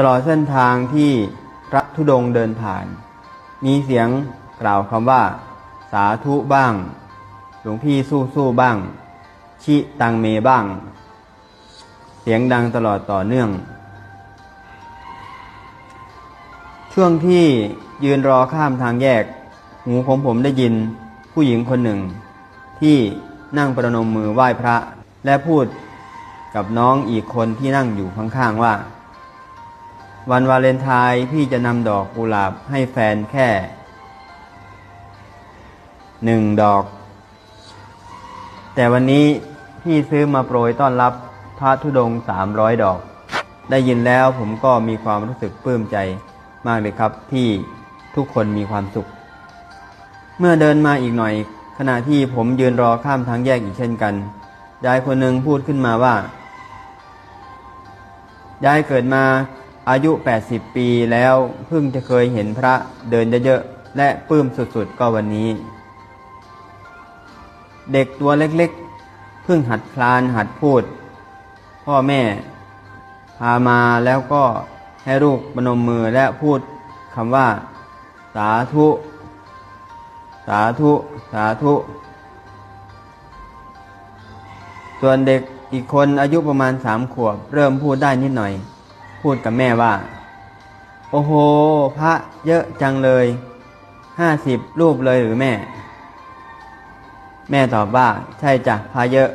ตลอดเส้นทางที่พระธุดงค์เดินผ่าน มีเสียงกล่าวคำว่า สาธุบ้าง หลวงพี่สู้สู้ๆบ้าง ชิตังเมบ้าง เสียงดังตลอดต่อเนื่อง ช่วงที่ยืนรอข้ามทางแยก หูของผมได้ยินผู้หญิงคนหนึ่ง ที่นั่งประนมมือไหว้พระ และพูดกับน้องอีกคนที่นั่งอยู่ข้างๆว่า วันวาเลนไทน์พี่จะนำดอกกุหลาบให้แฟนแค่หนึ่งดอก แต่วันนี้พี่ซื้อมาโปรยต้อนรับพระธุดงสามร้อยดอก ได้ยินแล้วผมก็มีความรู้สึกปลื้มใจมากเลยครับที่ทุกคนมีความสุข เมื่อเดินมาอีกหน่อย ขณะที่ผมยืนรอข้ามทางแยกอีกเช่นกันยายคนหนึ่งพูดขึ้นมาว่ายายเกิดมา อายุ 80 ปีแล้วเพิ่งจะเคยเห็นพระเดินเยอะๆและปลื้มสุดๆก็วันนี้ เด็กตัวเล็กๆเพิ่งหัดคลานหัดพูด พ่อแม่พามาแล้วก็ให้ลูกบนมมือและพูดคำว่า สาธุ สาธุ สาธุ ส่วนเด็กอีกคนอายุประมาณสามขวบ เริ่มพูดได้นิดหน่อย พูดกับแม่ว่า โอ้โห พระเยอะจังเลยห้าสิบรูปเลยหรือแม่ แม่ตอบว่าใช่จ้ะพระเยอะ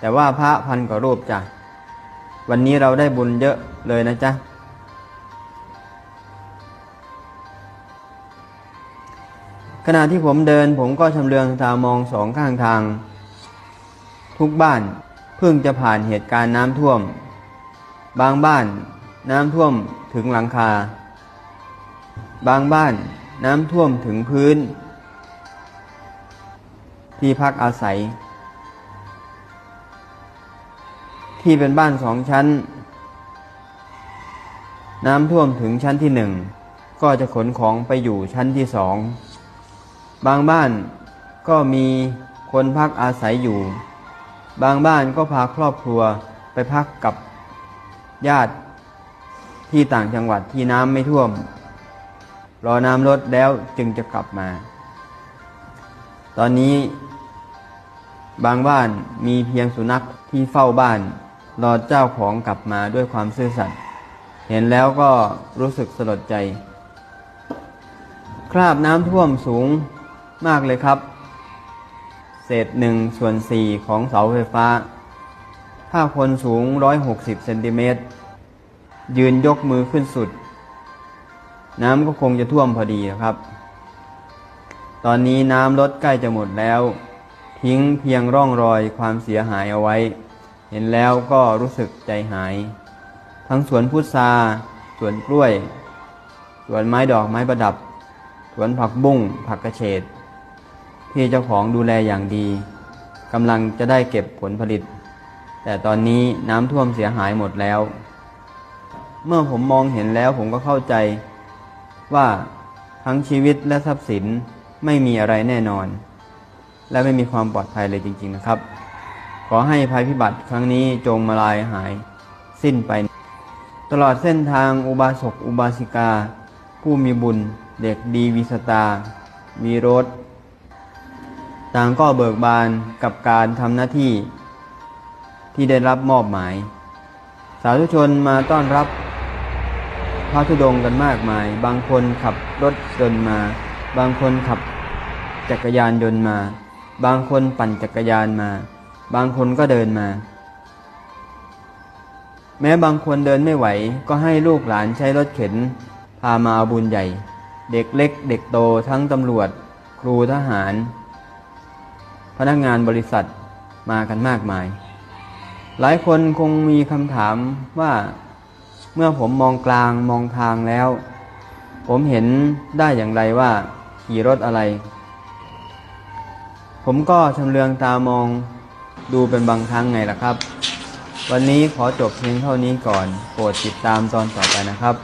แต่ว่าพระพันกว่ารูปจ้ะวันนี้เราได้บุญเยอะเลยนะจ๊ะขณะที่ผมเดินผมก็ชำเลืองตามองสองข้างทาง ทุกบ้านเพิ่งจะผ่านเหตุการณ์น้ำท่วม บางบ้านน้ำท่วมถึงหลังคา บางบ้านน้ำท่วมถึงพื้น ที่พักอาศัย ที่เป็นบ้านสองชั้น น้ำท่วมถึงชั้นที่หนึ่งก็จะขนของไปอยู่ชั้นที่สอง บางบ้านก็มีคนพักอาศัยอยู่ บางบ้านก็พาครอบครัวไปพักกับ ญาติที่ต่างจังหวัดที่น้ำไม่ท่วม รอน้ำลดแล้วจึงจะกลับมา ตอนนี้ บางบ้านมีเพียงสุนัขที่เฝ้าบ้าน รอเจ้าของกลับมาด้วยความซื่อสัตย์เห็นแล้วก็รู้สึกสลดใจ คราบน้ำท่วมสูงมากเลยครับ เศษหนึ่งส่วนสี่ของเสาไฟฟ้า ถ้าคนสูง 160เซนติเมตรยืนยกมือขึ้นสุด น้ำก็คงจะท่วมพอดีครับ ตอนนี้น้ำลดใกล้จะหมดแล้ว ทิ้งเพียงร่องรอยความเสียหายเอาไว้ เห็นแล้วก็รู้สึกใจหาย ทั้งสวนพุทราสวนกล้วย สวนไม้ดอกไม้ประดับ สวนผักบุ้งผักกระเฉดที่เจ้าของดูแลอย่างดีกำลังจะได้เก็บผลผลิต แต่ตอนนี้น้ำท่วมเสียหายหมดแล้ว เมื่อผมมองเห็นแล้วผมก็เข้าใจ ว่าทั้งชีวิตและทรัพย์สินไม่มีอะไรแน่นอน และไม่มีความปลอดภัยเลยจริง ๆนะครับ ขอให้ภัยพิบัติครั้งนี้จงมาลายหายสิ้นไป ตลอดเส้นทางอุบาสกอุบาสิกา ผู้มีบุญเด็กดีวิสตามีรถต่างก็เบิกบานกับการทำหน้าที่ ที่ได้รับมอบหมาย สาธุชนมาต้อนรับพระธุดงค์กันมากมาย บางคนขับรถยนต์มา บางคนขับจักรยานยนต์มา บางคนปั่นจักรยานมา บางคนก็เดินมา แม้บางคนเดินไม่ไหว ก็ให้ลูกหลานใช้รถเข็น พามาเอาบุญใหญ่ เด็กเล็ก เด็กโตทั้งตำรวจ ครูทหาร พนักงานบริษัทมากันมากมาย หลายคนคงมีคำถามว่าเมื่อผมมองกลางมองทางแล้ว ผมเห็นได้อย่างไรว่าขี่รถอะไร ผมก็ชำเลืองตามองดูเป็นบางครั้งไงล่ะครับ วันนี้ขอจบเพียงเท่านี้ก่อน โปรดติดตามตอนต่อไปนะครับ